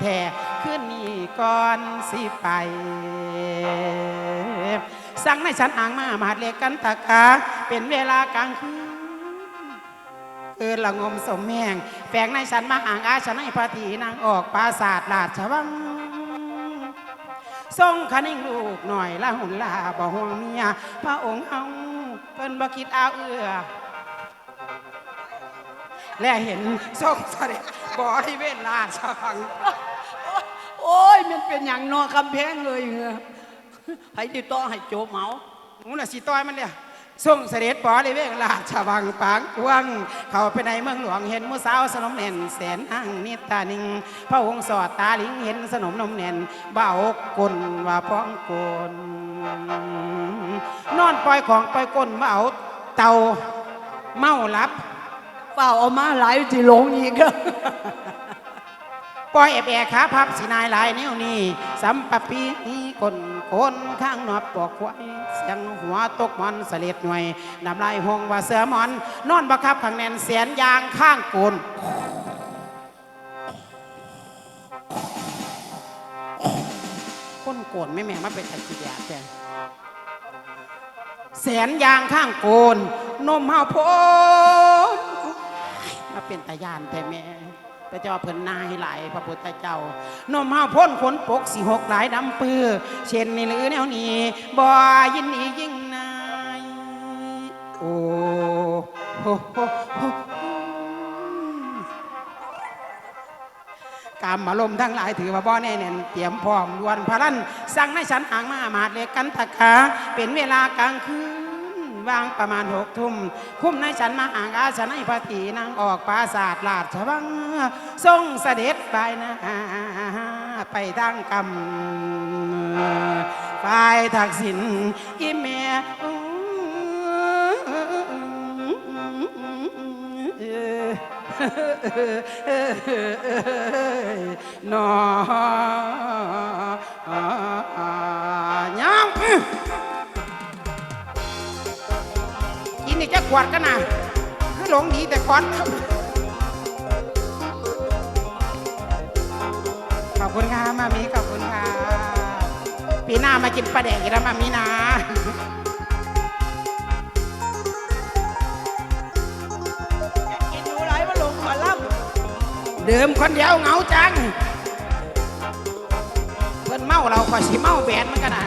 แท้ขึ้นนี่ก่อนสิไป สั่งในฉันอ่างมามาดเล็กกันตะกาเป็นเวลากลางคืนเออละงมสมแหงแฝงในฉันมาอ่างอาฉันให้พระทีนางออกปราศาสตร์ลาดชวังทรงคนิ่งลูกหน่อยละหุ่นลาบ่ห่วงเมียพระองค์เอาเพิ่นบ่คิดเอาเอื้อและเห็นทรงเสด็จบริเวณลาดชวัง โอ้ยมันเป็นอย่างนอคำแพงเลยเหรอให้ติดต่อให้โจบเหมาหนูน่ะสิต้อยมันเนี่ยทรงเสด็จบริเวณลาดชวังปางกวางเข้าไปในเมืองหลวงเห็นหมูสาวสนมแน่นแสนอังนิตานิงพระองค์สอดตาลิงเห็นสนมนมแน่นเบากกลว่าพ้องกลนอนปล่อยของปล่อยก้นมาเอาเตาเมาหลับเปล่าเอามาหลายที่หลงอีกอะ ปล่อยแอบแอบขาพับสีนายหลายแนวนี้สัมปะปีนี้กลโคนข้างหนอบปอกควายเสียงหัวตกมอนเสลีดหน่วยน้ำลายหงว่าเสือมอน นอนบักคับข้างแนนเสียนยางข้างโกนคนโกนแม่แม่มาเป็นตะกี้ยาแต่แสนยางข้างโกนนมเฮาโพนมาเป็นตายานแต่แม่ ระเจ้าเพิ่นนายหลายพระพุทธเจ้านมเฮาพ้นขนปกสีหกหลายดำปื้อเช่นนี่หรือแนวนี้บ่ยินดียิ่งนายโอ้โหโหโหกามอารมณ์ทั้งหลายถือว่าบ่แน่แน่นเตรียมพร้อมดวนพลันสั่งในฉันอ่างมาหมาดเล็กกันตะขาเป็นเวลากลางคืน ว่างประมาณหกทุ่ม คุ้มในฉันมาอ่างอาฉันให้พระตีนางออกปราศาสตร์ลาดชวังทรงเสด็จไปนะไปทางกำฝ่ายทักษิณอีเมียนอยา วดกันนะคือหลงดีแต่ก่อนขอบคุณค่ะมามีขอบคุณค่ะปีหน้ามากินปลาแดกอีกแล้วมามีนะกินหนูไหลมาลงมาล่เดิมคนเดียวเหงาจัง เพิ่นเมาเราก็สิเมาแบนมันกันนะ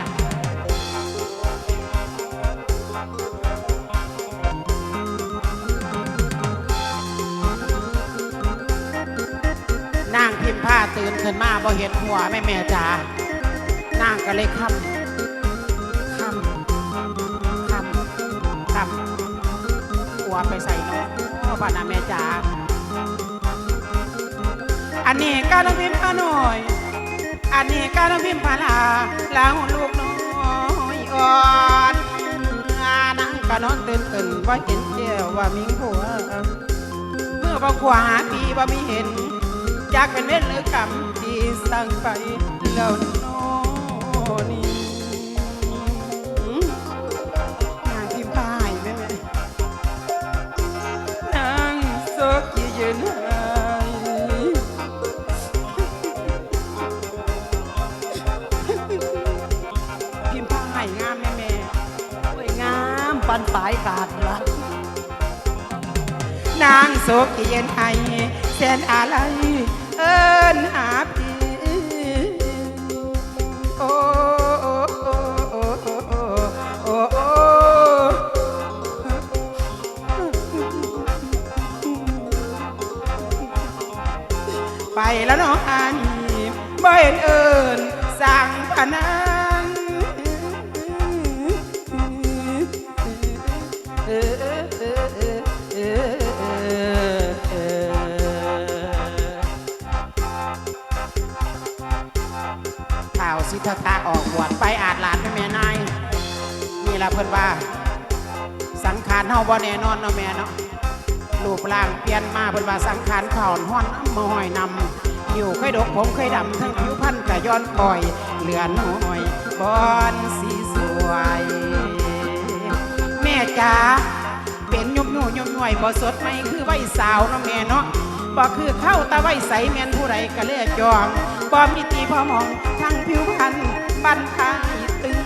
ผ้าตื่นขึ้นมาบ่เห็นหัวแม่แม่จ๋านางก็เลยคำคำคำคำหัวไปใส่นกบ้านแม่จ๋าอันนี้การน้องพิมพ์พาหน่อย อันนี้การน้องพิมพ์พาลาลาลูกน้อยอ่อนนั่งก็นอนตื่นตื่นว่าเห็นเดียวว่ามีผัวเมื่อบางขวาหาปีว่ามีเห็น อยากเป็นเวรหรือกรรมที่สั่งไปแล้วโนนี่นางพิมพ์พายแม่แม่นางโซกียืนหายพิมพ์ผ้าไห่งามแม่แม่สวยงามปันปลายขาดละนางโศกเย็นไอ แสนอะไรเอิญหาพี่โอ้โอ้โอ้โอ้โอ้โอ้โอ้ไปแล้วเน้องอันบ่เห็นเอิญสั่ง ข่าวสิทธาออกบวชไปอาจหลานแม่แม่นายนี่ละเพิ่นว่า สังขารเฮาบ่แน่นอนเนาะแม่เนาะรูปร่างเปลี่ยนมาเพิ่นว่าสังขารข่อนห้อนน้ำมาหอยนำอยู่เคยดกผมเคยดำทั้งผิวพันธุ์กะย้อนปล่อย เหลือน้อยบอนสีสวย แม่จ๋าเป็นยุบหนูยุบหน่วยบ่สดไม่คือไว้สาวเนาะแม่เนาะบ่คือเข้าตาไว้ใสแม่นผู้ใดก็เลือจอง บ่มีตีพอมองทั้งผิวพรรณบันทายตึง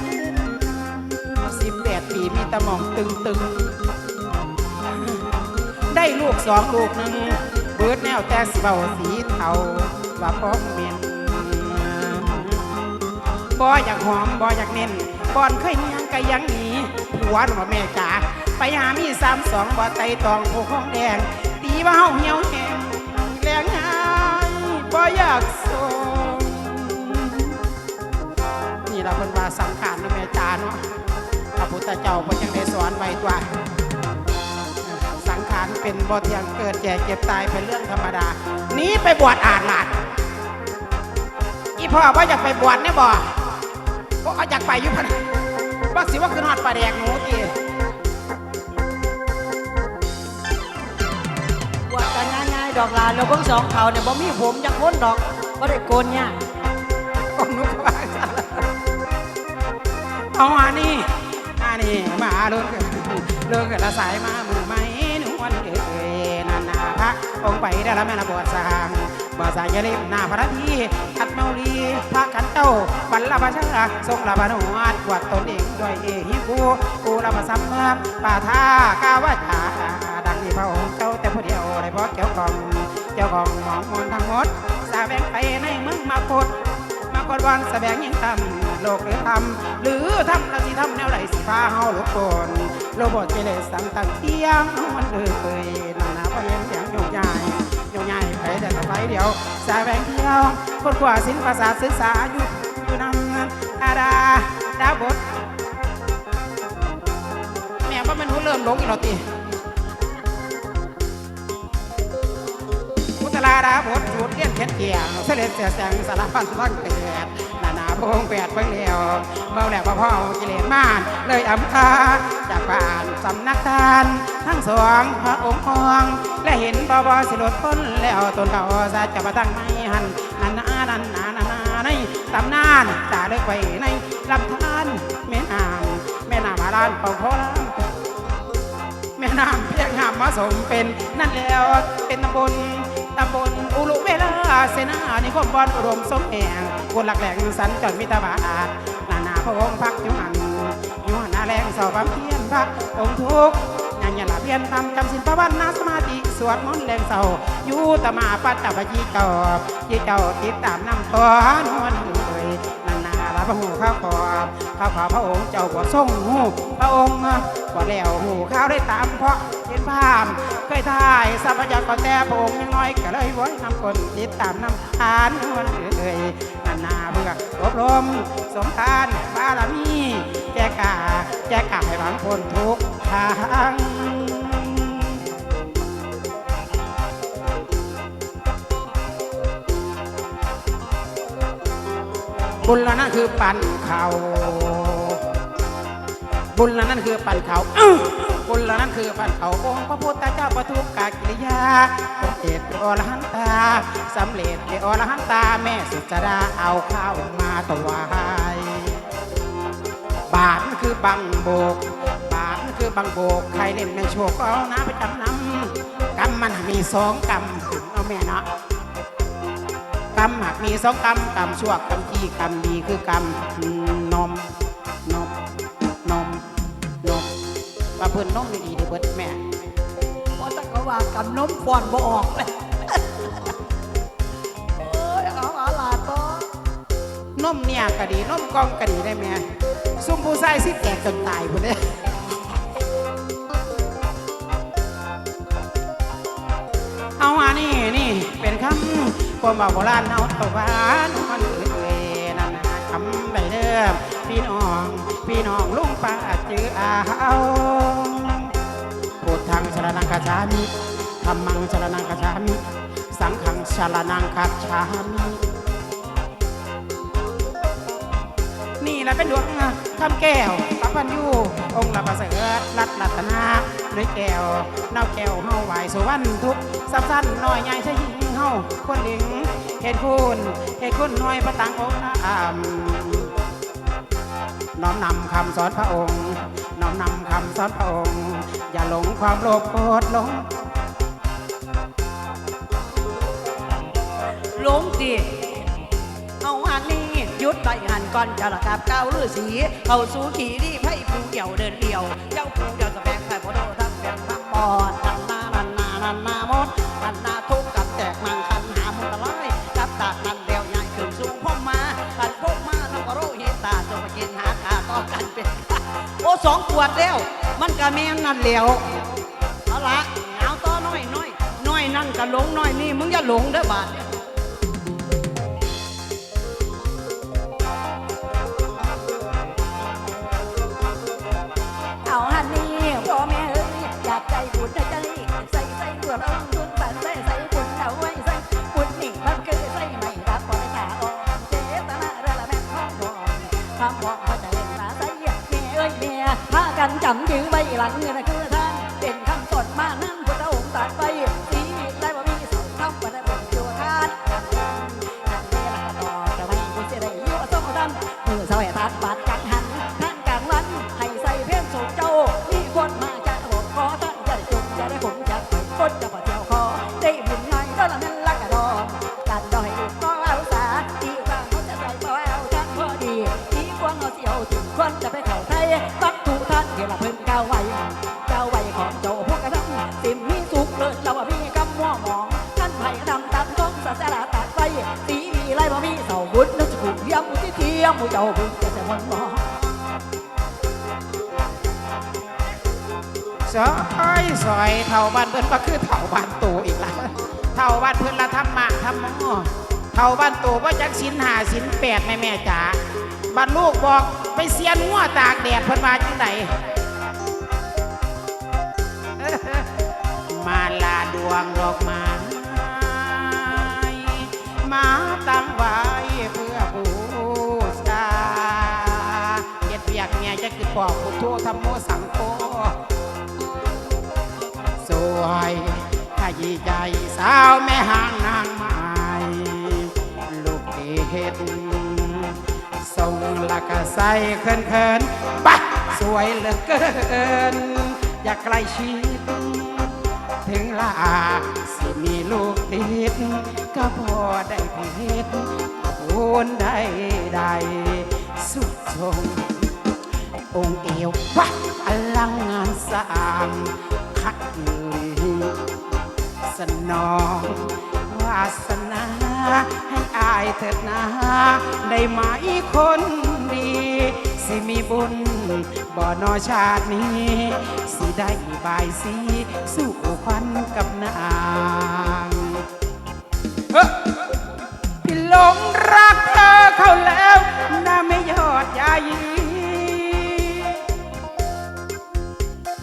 สิบแปดปีมีตะมองตึงตึงได้ลูกสองลูกหนึ่งเบิดแนวแต่สเบาสีเทาว่าพ้องเมียนบ่อยากหอมบ่อยากเน้นก่อนเคยเนียงก็ยังหนีผัวหนูว่าแม่จ๋าไปหามีสามสองบ่ไตตองผูกห้องแดงตีว่าเฮาเหี่ยวแห้งแรงหายบ่อยากส่ง พระพุทธเจ้าเพิ่นยังได้สอนไว้ตัวสังขารเป็นบ่เที่ยงเกิดแก่เจ็บตายเป็นเรื่องธรรมดาหนีไปบวชอาดหลาดอีพ่อว่าอยากไปบวชเนี่ยบ่ก็เอาอยากไปอยู่พันว่าสิว่าคือนอดปลาแดกหนูตีบวชกันง่ายๆดอกลาแล้วเบิ่งสองเขาเนี่ยบ่มีผมจักคนดอกบ่ได้โกนเนี่ยากก็หนุกว่ากันเอาอันนี้อั นนี้มาลิกลิกละสายมามือไม่นุ่วันเอ๋ยนานาพระองค์ไปได้ล้วแม่ละบวชสร้างบ่สายยาล่มหน้าพระทีทัดเมาลีพระขันเจ้าปันละพระชาทรงละพระนวดบวชตนเองด้วยเอหิกูกูละพระสัมมาป่าท่ากาวาจาดังที่พระองค์เจ้าแต่ผู้เดียวได้เพราะเกี่ยวของเจ้าของหมองมนทั้งหมดสาแบ่งไปในเมืองมาพดมาคนวันแสดงยังทำ โลกหรือทำหรือทำแล้วที่ทำแนวไหลสิฟ้าเฮาลูกคนโลบอดเจเลสังตังเที่ยงมันเอ่ยนานาพระเย็นเสียงโยกใหญ่โยกใหญ่ไปแต่ตะไคเดียวสายแบงเที่ยวคนกว่าศิลปศาสตร์ศึกษาอยู่อยู่นำอาดาดาบดแม่ว่ามันหูเริ่มหลงอีกแล้วตีพุทธลาดาบทจุดเลี้ยนเข็ดเกียงเสด็จเสียแสงสารพันร่างเกิดนานา พงแปดเบิ่งเลียวเบาแหลกพ่อกิเลสมานเลยอำคาจากบ้านสำนักทาน ทั้งสองพระองค์อง และเห็นบอบสิลดพ้นแล้วตนเขาสาจะมาตั้งไม่หันนันนานันนานานาในตำนานจ่าเลิกไว้ในลำธารแม่น้ำแม่น้ำมาลานเป่าโคลามแม่น้ำเพียงหามมาสมเป็นนั่นแล้วเป็นตำบล ตำบลอุลุเวลาเสนานิคมบอลอุดมสมแหงคนหลักแหล่งสันจดมิตรบาทนานาพระองค์พักอยู่หันอยู่หันนาแรงเสาบำเพียนพักองทุกยันยันละเพียนทำจำสินประวันนาสมาธิสวดมนต์แรงเสาอยู่ตมาปัตตปยีเก่าจีเจ้าติดตามนำตัวนวลเอ่ยน พระหูข้าวขอบข้าวขอพระองค์เจ้าบ่ทรงหูพระองค์บ่แล้วหูข้าวได้ตามเพราะเห็นภาพเคยถ่ายสัพยากรแต่พระองค์ยังน้อยก็เลยไว้นำคนติดตามนำทานนวลเอ่ยนานาเพื่ออบรมสมทานบารมีแจกาแจกาให้บางคนทุกทาง บุญละนั่นคือปั่นเขาบุญละนั่นคือปั่นเขาอือบุญละนั่นคือปั่นเขาองค์พระพุทธเจ้าปทุมกากิริยาสมเด็จอรหันตาสำเร็จพระอรหันตาแม่สุจดาเอาข้าวมาถวายบาทนั่นคือบังโบก บาทนั่นคือบังโบก ใครเล่นไม่โชคก็เอาน้ำไปจำนำกรรมมันมีสองกรรมเอาแม่เนาะ รรมหากมีสองกรรมกรรมชั่วกรรมที่กรรมดีคือกรรมนมนมนมนมว่าเพิ่นนมดีดีเด้อเบิดแม่เพราะถ้าเขาว่ากำนมฟอนบ่ออกเลยโอ้ยเอาเอาลาต่อนมเนี่ยก็ดีนมกล่องก็ดีได้แม่ซุ่มผู้ชายสิแตกจนตายพุ่นเด้เอามานี่นี่เป็นคำ ความบอกโบราณเอาตะวันมันเอ่ยนั่นนะคำใดเดิมพี่น้อง พี่น้องลุงป้าจืออาเอาพุทธังชรนังคาชามิธรรมังชรนังคาชามิ สังฆังชรนังคาชามินี่แหละเป็นดวงคำแก้วพระพันยูองค์ละประเสริฐรัตรัตนาด้วยแก้วเนาแก้วเฮาไหวสุวรรณทุกสับสั้นน้อยใหญ่ใช่ยิงาคนหลิงเหตุคุณเหตุคุณน้อยประตังองค์น้ำน้อมนำคำสอนพระองค์ น้อมนำคำสอนพระองค์ อย่าหลงความโลภโกรธหลงหลงดิยุดใบหันก่อนจะระกับเก้าฤาษีเขาสู่ขี่ดีไพ่ผู้เดี่ยวเดินเดี่ยว เจ้าผู้เดี่ยวแสดงไข่พอโดทั้งเปลี่ยนทั้งปอด สองขวดแล้ว มันกะแม่นนั่นแล้วเอาละเอาต่อน้อยน้อยน้อยนั่นก็หลงน้อยนี่มึงอย่าหลงเด้อบาทำถึงใบหลังเงินคือท่านเป็นคำสดมานั่นพุทธองค์ตัดไปสีได้บ่มีสองคำว่าได้บุญตัวคาดนั่นเวลาต่อจะไม่คุณจะได้ยั่วต้องดันมือสาให้ทัดไป ซอยซอยเท่าบ้านเพิ่นก็คือเท่าบ้านตูอีกละเท่าบ้านเพิ่นละทำมาทำมอเท่าบ้านตูว่าจักสินหาสินแปดแม่แม่จ๋าบ้านลูกบอกไปเสียนงัวตากแดดเพิ่นมาจังไหนมาลาดวงดอกไม้มาตั้งไว้เพื่อบูชาเฮ็ดเวียกเนี่ยจะคือปอกพุทโธธรรมโมสัง โฆสวยขยี้ใจสาวแม่หางนางไม้ลูกเห็ดทรงละกะใส่เขินเขินๆบะสวยเหลือเกิน อยากใกล้ชิด ถึงลาสิมีลูกติดก็พอได้ผิดพูนได้ไดสุดทรงองเอววะอลังงานสร้างคัด นองวาสนาให้อายเถิดนาได้ไหมคนดี สิมีบุญบ่อนอชาตินี้ สิได้บายสีสู่ควันกับนางเฮ้อพี่หลงรักเธอเขาแล้วน่าไม่ยอดยายี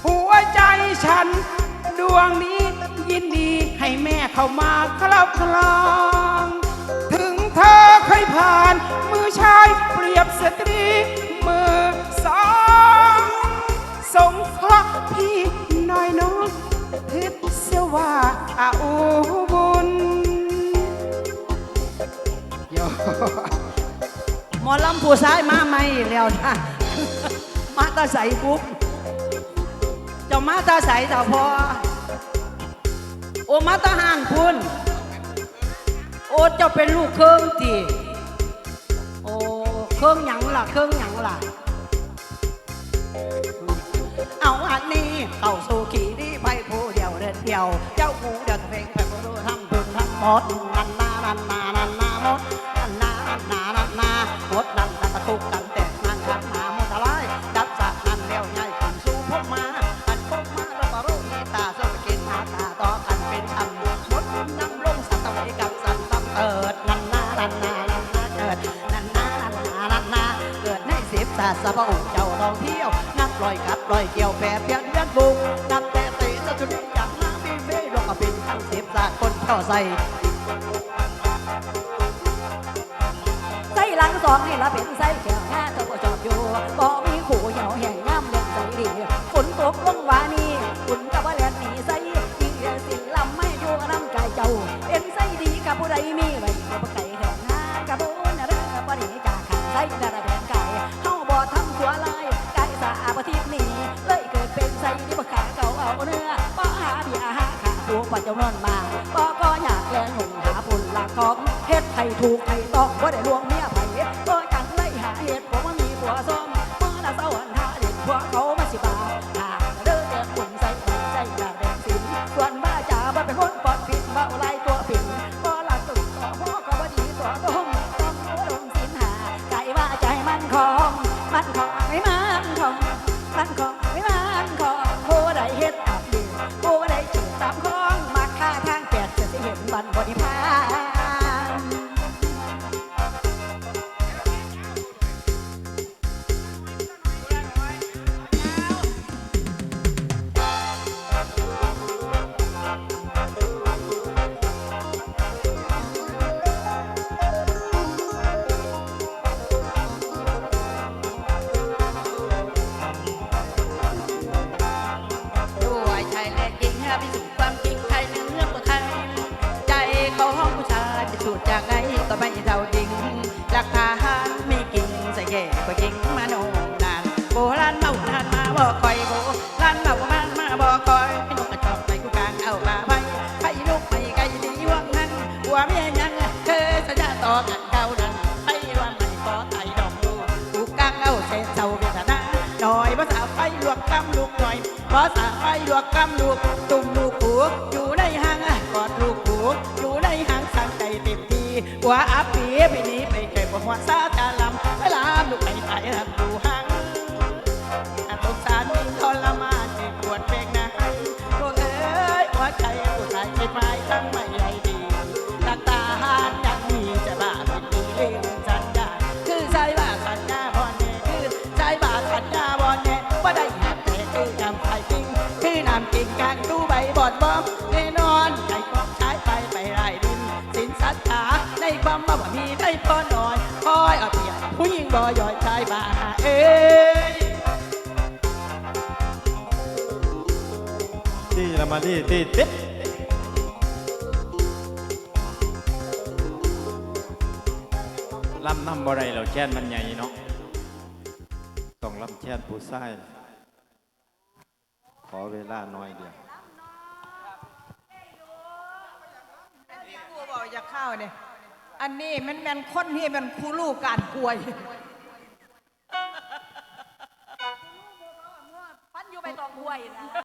หัวใจฉันดวงนี้ ยินดีให้แม่เข้ามาครอบครองถึงเธอเคยผ่าน มือชายเปรียบสตรี มือสองสงเคราะห์พี่น้อยน้องทิศเสียว่าอาอุบุญโยหมอลำผู้ซ้ายมาไหมแล้วนะมาตาใสปุ๊บจ้ามาตาใสเจ้าพอ โอมาตาหานคุณโอ้เจ้าเป็นลูกเครื่องทีโอ้เครื่องหยังล่ะเครื่องหยังล่ะ เอาอันนี้เข้าสู่ขี่ดีไปผู้เดียวเดินเดียว เจ้าผู้เดียวจะเพลงไปผู้รู้ทั้งบุญทั้งหมดนันนานันนานันนาหมด ในสิบาสตร์สะพระองเจ้าลองเที่ยว นับลอยกับลอยเกี่ยวแปรเพียนเดือนบุกนับแต่ตีสะจุดอย่างน้ำมีเฟ่ดอกกระปินทั้งสิบสากคนเท่าใส่ใส่หลังสองนี่ละเป็นใส่แก้วแค่เจ้าก็จอดอยู่ ร์หาขาพวกปัจจุบันมาก็ก็อยากแลงหนุ่มหาปุ่นละกองเฮ็ดไทยถูกไทยต้องว่าได้ลวงเมียไผ จากไหนก็ไม่เราจริงหลักฐานไม่กินใส่แย่กว่าจริงมาโนนานโบราณเมาทานมาบอกคอยโบราณเมามันมาบอกคอยให้นกกระจอกไปกูกลางเอามาไปให้ลูกไปไกลดีว่างนั้นหัวเมียยังเคยสัญญาต่อกันเก่านั้นให้ว่าไม่ขอไต่ดอกดูกูกลางเอาเศษเศร้าเวทนาหน่อยภาษาไฟลวกกำลูกหน่อยภาษาไฟลวกกำลูกตุ่มลูกหูอยู่ในห้างกอดลูกหูอยู่ในห้างสั่งใจเต็มที่ ว่าอาปีไปนี้ไปเคยประหัวซาตาลำไปลาลูกไปไต่หักดูห้ ผู้หญิงบ่ย่อยชายบ้าเอ้ยที่ละมาที่ที่ติดลำน้ำบ่ไรเราแช่นมันใหญ่เนาะต้องลำแช่นผู้ไส้ขอเวลาน้อยเดียวกูบอกอยาเข้าเนี่ย อันนี้มันแมนคนที่เป็นคูลูกการกลวยพันอยู่ไปตองห้วยนะ